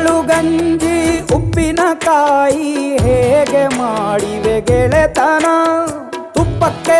ಕುಚ್ಚಳು ಗಂಜಿ ಉಪ್ಪಿನಕಾಯಿ ಹೇಗೆ ಮಾಡಿವೆ ಗೆಳೆತನ? ತುಪ್ಪಕ್ಕೆ